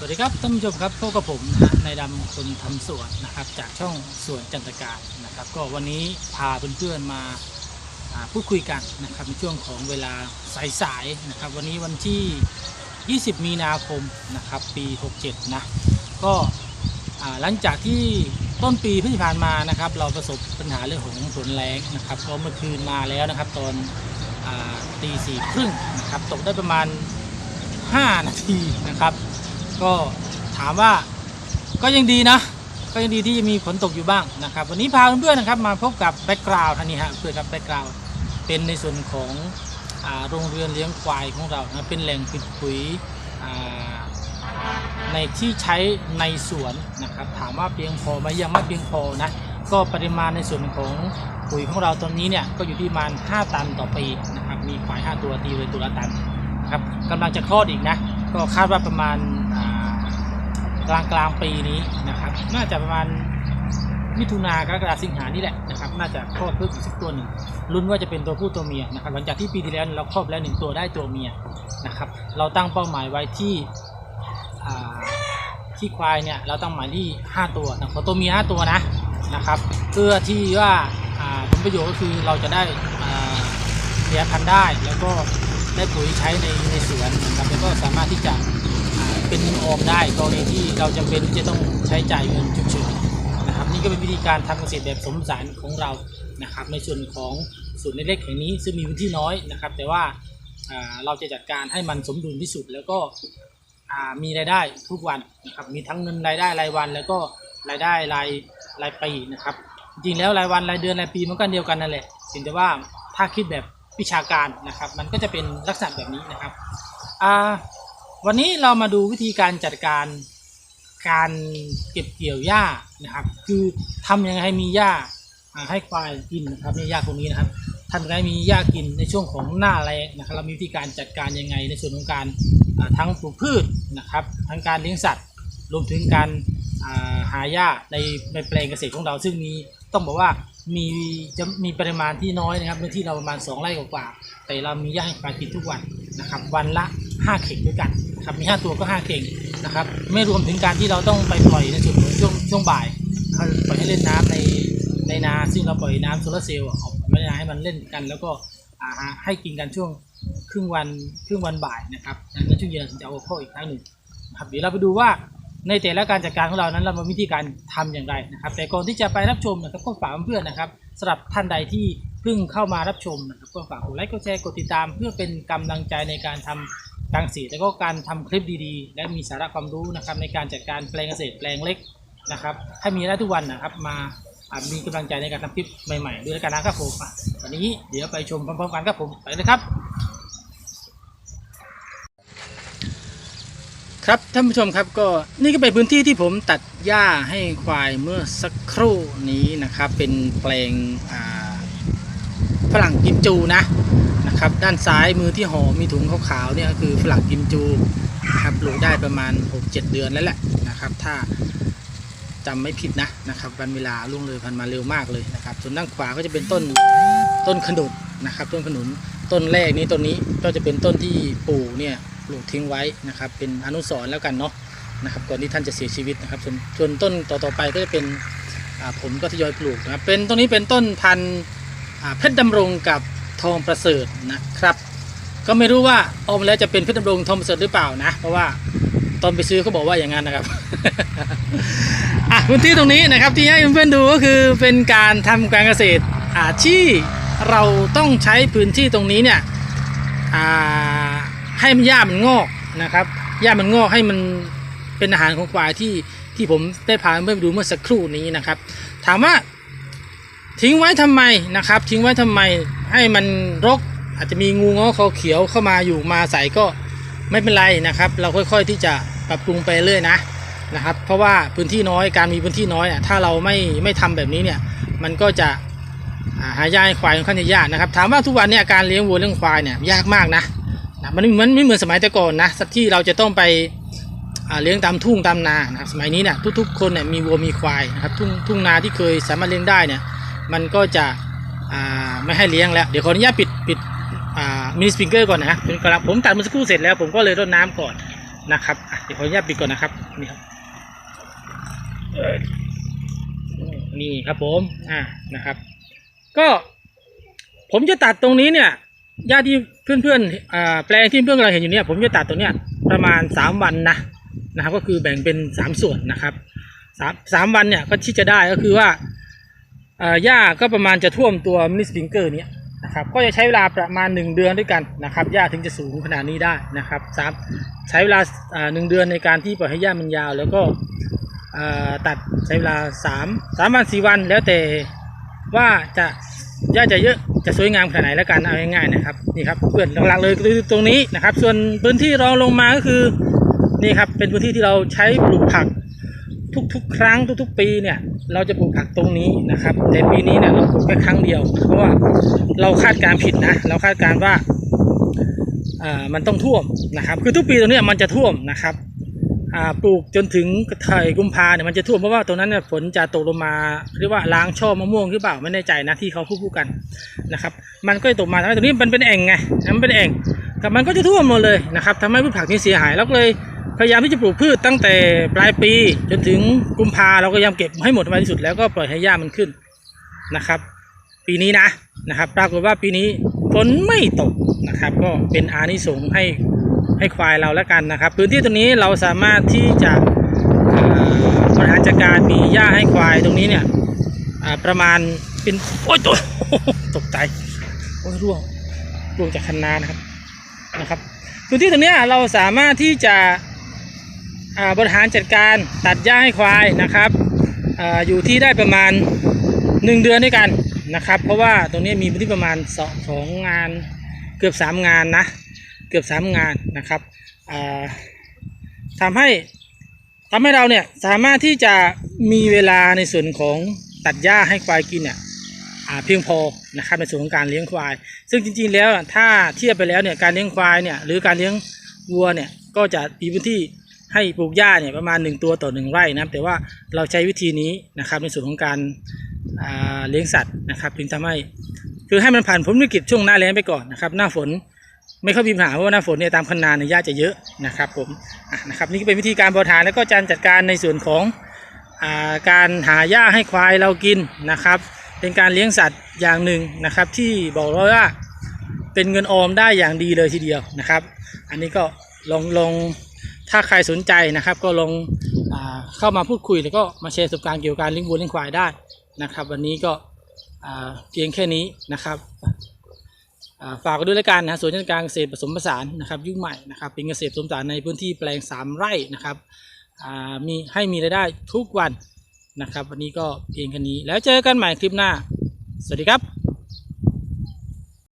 สวัสดีครับท่านผู้ชมครับพบกับผมนะฮะนายดำคนทำสวนนะครับ จากช่องสวนจันตการนะครับ ก็วันนี้พาเพื่อนๆมาพูดคุยกันนะครับในช่วงของเวลาสายๆนะครับ วันนี้วันที่ 20 มีนาคมนะครับ ปี 67 นะ ก็หลังจากที่ต้นปีที่ผ่านมานะครับ เราประสบปัญหาเรื่องของฝนแรงนะครับก็เมื่อคืนมาแล้วนะครับตอนอตีสี่ครึ่งนะครับตกได้ประมาณ 5 นาทีนะครับ ก็ถามว่าก็ยังดีนะ ก็ยังดีที่จะมีฝนตกอยู่บ้างนะครับ วันนี้พาเพื่อนๆนะครับ มาพบกับแบ็กกราวด์ท่านนี้ฮะเพื่อนครับแบ็กกราวด์เป็นในส่วนของโรงเรือนเลี้ยงควายของเรานะเป็นแหล่งผลิตปุ๋ยในที่ใช้ในสวนนะครับ ถามว่าเพียงพอไหมยังไม่เพียงพอนะก็ปริมาณในส่วนของปุ๋ยของเราตอนนี้เนี่ยก็อยู่ที่ประมาณ 5 ตันต่อปีนะครับมีควาย 5 ตัวตีเลยตัวละตันนะครับกำลังจะคลอดอีกนะ ก็คาดว่าประมาณ กลางกลางปีนี้นะครับ น่าจะประมาณมิถุนากรกฎาสิงหานี่แหละนะครับ น่าจะคลอดเพิ่มอีกสักตัวหนึ่งลุ้นว่าจะเป็นตัวผู้ตัวเมียนะครับ หลังจากที่ปีที่แล้วเราครอบแล้วหนึ่งตัวได้ตัวเมียนะครับ เราตั้งเป้าหมายไว้ที่ที่ควายเนี่ยเราตั้งหมายที่ 5 ตัวนะขอตัวเมีย5ตัวนะนะครับเพื่อที่ว่าผลประโยชน์ก็คือเราจะได้เลี้ยงพันธุ์ได้ แล้วก็ได้ปุ๋ยใช้ในในสวนนะครับแล้วก็สามารถที่จะ อ่าเป็นนออมได้กรณีที่เราจำเป็นที่จะต้องใช้จ่ายเงินฉุกเฉินนะครับนี่ก็เป็นวิธีการทำเกษตรแบบสมสารของเรานะครับ ในส่วนของส่วนเล็กๆแห่งนี้ซึ่งมีพื้นที่น้อยนะครับ แต่ว่าเราจะจัดการให้มันสมดุลที่สุดแล้วก็มีรายได้ทุกวันนะครับมีทั้งเงินรายได้รายวัน แล้วก็รายได้รายรายปีนะครับ จริงแล้วรายวันรายเดือนรายปีมันก็เดียวกันนั่นแหละเพียงแต่ว่าถ้าคิดแบบวิชาการนะครับ มันก็จะเป็นลักษณะแบบนี้นะครับอ่า วันนี้เรามาดูวิธีการจัดการการเก็บเกี่ยวหญ้านะครับ คือทำยังไงให้มีหญ้าให้ควายกินนะครับนี่หญ้าตรงนี้นะครับทำยังไร้มีหญ้ากินในช่วงของหน้าแล้งนะครับ เรามีวิธีการจัดการยังไงในส่วนของการทั้งปลูกพืชนะครับ ทั้งการเลี้ยงสัตว์ รวมถึงการาหาหญ้าในในแปลงเกษตรของเรา ซึ่งมีต้องบอกว่ามีจะมีปริมาณที่น้อยนะครับเนื้อที่เราประมาณ 2 ไร่กว่าแต่เรามีหญ้าให้ควายกินทุกวันนะครับ วันละ 5 เข่งด้วยกัน นะครับมี 5 ตัวก็ 5 เข่งนะครับไม่รวมถึงการที่เราต้องไปปล่อยในส่วนของช่วงช่วงบ่ายปล่อยให้เล่นน้ำในในนาซึ่งเราปล่อยน้ำโซลาร์เซลล์ออกไม่ได้ให้มันเล่นกัน แล้วก็ให้กินกันช่วงครึ่งวันครึ่งวันบ่ายนะครับแล้วช่วงเย็นจะเอาเข้าอีกครั้งหนึ่งครับเดี๋ยวเราไปดูว่าในแต่ละการจัดการของเรานั้นเรามีวิธีการทำอย่างไรนะครับ แต่ก่อนที่จะไปรับชมนะครับก็ฝากเพื่อนๆนะครับสำหรับท่านใดที่เพิ่งเข้ามารับชมนะครับก็ฝากกดไลค์กดแชร์กดติดตาม เพื่อเป็นกำลังใจในการทำกา รเกษตรและก็การทำคลิปดีๆ และมีสาระความรู้นะครับในการจัดการแปลงเกษตรแปลงเล็กนะครับให้มีได้ทุกวันนะครับมามีกำลังใจในการทำคลิปใหม่ๆด้วยกันนะครับผมอะวันนี้เดี๋ยวไปชมพร้อมๆกันครับผมไปเลยครับ ครับท่านผู้ชมครับก็นี่ก็เป็นพื้นที่ที่ผมตัดหญ้าให้ควายเมื่อสักครู่นี้นะครับ เป็นแปลงฝรั่งกิมจูนะ ครับด้านซ้ายมือที่ห่อมีถุงขาวๆเนี่ยคือฝรั่งกิมจูครับปลูกได้ประมาณ 6-7 เดือนแล้วแหละนะครับ ถ้าจำไม่ผิดนะนะครับวันเวลาล่วงเลยพันมาเร็วมากเลยนะครับ ส่วนด้านขวาก็จะเป็นต้นต้นขนุนนะครับ ต้นขนุนต้นแรกนี้ต้นนี้ก็จะเป็นต้นที่ปู่เนี่ยปลูกทิ้งไว้นะครับ เป็นอนุสรณ์แล้วกันเนาะนะครับ ก่อนที่ท่านจะเสียชีวิตนะครับ ส่วนส่วนต้นต่อๆไปก็จะเป็นผมก็ทยอยปลูกนะครับเป็นต้นนี้เป็นต้นพันธุ์เพชรดำรงกับ ทองประเสริฐนะครับ ก็ไม่รู้ว่าอมแล้วจะเป็นเพชรดำรงทองประเสริฐหรือเปล่านะ เพราะว่าตอนไปซื้อเขาบอกว่าอย่างนั้นนะครับอะพื้นที่ตรงนี้นะครับที่ให้เพื่อนๆดูก็คือเป็นการทำการเกษตรอ่าที่เราต้องใช้พื้นที่ตรงนี้เนี่ยอ่าให้มันหญ้ามันงอกนะครับหญ้ามันงอกให้มันเป็นอาหารของควายที่ที่ผมได้พาเพื่อนไปดูเมื่อสักครู่นี้นะครับ ถามว่า ทิ้งไว้ทำไมนะครับ ทิ้งไว้ทำไมให้มันรกอาจจะมีงูง้อเขาเขียวเข้ามาอยู่มาใส่ก็ไม่เป็นไรนะครับ เราค่อยๆที่จะปรับปรุงไปเรื่อยนะนะครับ เพราะว่าพื้นที่น้อยการมีพื้นที่น้อยอะถ้าเราไม่ไม่ทำแบบนี้เนี่ยมันก็จะหายาให้ควายค่อนข้างจะยากนะครับ ถามว่าทุกวันเนี้การเลี้ยงวัวเลี้ยงควายเนี่ยยากมากนะนะมันเหมือนไม่เหมือนสมัยแต่ก่อนนะสักที่เราจะต้องไปเลี้ยงตามทุ่งตามนานะครับสมัยนี้เนี่ยทุกๆคนเนี่ยมีวัวมีควายนะครับทุ่งทุ่งนาที่เคยสามารถเลี้ยงได้เนี่ย มันก็จะไม่ให้เลี้ยงแล้ว เดี๋ยวขออนุญาตปิดปิดมินิสปริงเกอร์ก่อนนะเป็นกำลังผมตัดมันสักครู่เสร็จแล้วผมก็เลยรดน้ำก่อนนะครับเดี๋ยวขออนุญาตปิดก่อนนะครับนี่ครับนี่ครับผมอ่านะครับ ก็ ผมจะตัดตรงนี้เนี่ยญาติที่เพื่อนๆอ่าแปลงที่เพื่อนเราเห็นอยู่เนี่ยผมจะตัดตรงเนี้ยประมาณสามวันนะนะครับ ก็คือแบ่งเป็นสามส่วนนะครับสามสามวันเนี่ยก็ที่จะได้ก็คือว่า หญ้าก็ประมาณจะท่วมตัวมินิสปริงเกอร์เนี่ยนะครับก็จะใช้เวลาประมาณหนึ่งเดือนด้วยกันนะครับหญ้าถึงจะสูงขนาดนี้ได้นะครับสามใช้เวลาอ่าหนึ่งเดือนในการที่ปล่อยให้หญ้ามันยาว แล้วก็อ่าตัดใช้เวลาสามสามวันสี่วันแล้วแต่ว่าจะย่าจะเยอะจะสวยงามขนาดไหนแล้วกันเอาง่ายๆนะครับนี่ครับเพื่อนหลักๆเลยคือตรงนี้นะครับ ส่วนพื้นที่รองลงมาก็คือนี่ครับเป็นพื้นที่ที่เราใช้ปลูกผักทุกๆ ครั้งทุก ๆ ปีเนี่ย เราจะปลูกผักตรงนี้นะครับ แต่ปีนี้เนี่ยเราปลูกแค่ครั้งเดียว เพราะว่าเราคาดการณ์ผิดนะ เราคาดการณ์ว่าอ่ามันต้องท่วมนะครับ คือทุกปีตรงนี้มันจะท่วมนะครับอ่าปลูกจนถึงไถกุมภาเนี่ยมันจะท่วมเพราะว่าตรงนั้นเนี่ยฝนจะตกลงมาเรียกว่าล้างช่อมะม่วงหรือเปล่าไม่แน่ใจนะที่เขาพูดพูดกันนะครับ มันก็จะตกมาทำให้ตรงนี้มันเป็นแอ่งไงมันเป็นแอ่งกับมันก็จะท่วมหมดเลยนะครับทำให้พืชผักนี่เสียหายเราก็เลย พยายามที่จะปลูกพืชตั้งแต่ปลายปีจนถึงกุมภาเราก็พยายามเก็บให้หมดไว้ที่สุดแล้วก็ปล่อยให้หญ้ามันขึ้นนะครับ ปีนี้นะนะครับ ปรากฏว่าปีนี้ฝนไม่ตกนะครับ ก็เป็นอานิสงส์ให้ให้ควายเราแล้วกันนะครับ พื้นที่ตรงนี้เราสามารถที่จะบริหารจัดการมีหญ้าให้ควายตรงนี้เนี่ยประมาณเป็นโอ้ยตัวตกใจโอ้ยร่วงร่วงจากคันนานะครับนะครับพื้นที่ตรงนี้เราสามารถที่จะ บริหารจัดการตัดหญ้าให้ควายนะครับออยู่ที่ได้ประมาณหนึ่งเดือนด้วยกันนะครับ เพราะว่าตรงนี้มีพื้นที่ประมาณสองสองงานเกือบสามงานนะเกือบสามงานนะครับอ่าทำให้ทำให้เราเนี่ยสามารถที่จะมีเวลาในส่วนของตัดหญ้าให้ควายกินเนี่ยเพียงพอนะครับในส่วนของการเลี้ยงควาย ซึ่งจริงๆแล้วถ้าเทียบไปแล้วเนี่ยการเลี้ยงควายเนี่ยหรือการเลี้ยงวัวเนี่ยก็จะมีพื้นที่ ให้ปลูกหญ้าเนี่ยประมาณ 1 ตัวต่อ 1 ไร่นะครับแต่ว่าเราใช้วิธีนี้นะครับในส่วนของการาเลี้ยงสัตว์นะครับจึงทำให้คือให้มันผ่านพ้นวิกฤตช่วงหน้าแล้งไปก่อนนะครับหน้าฝนไม่ค่อยมีปัญหาเพราะว่าหน้าฝนเนี่ยตามคันนาเนี่ยหญ้าจะเยอะนะครับผมนะครับนี่ก็เป็นวิธีการบริหารแล้วก็การจัดการในส่วนของอาการหาหญ้าให้ควายเรากินนะครับ เป็นการเลี้ยงสัตว์อย่างหนึ่งนะครับ ที่บอกเลยว่าเป็นเงินออมได้อย่างดีเลยทีเดียวนะครับ อันนี้ก็ลองลอง ถ้าใครสนใจนะครับก็ลองอเข้ามาพูดคุยแล้วก็มาแชร์ประสบการณ์เกี่ยวกับการเลี้ยงวัวเลี้ยงควายได้นะครับ วันนี้ก็เพียงแค่นี้นะครับาฝากด้วยแล้วกันนะส่วนการเกษตรผสมผสานนะครับยุคใหม่นะครับเป็นเกษตรผสมผสานในพื้นที่แปลง 3 ไร่นะครับมีให้มีรายได้ทุกวันนะครับ วันนี้ก็เพียงแค่นี้แล้วเจอกันใหม่คลิปหน้า สวัสดีครับ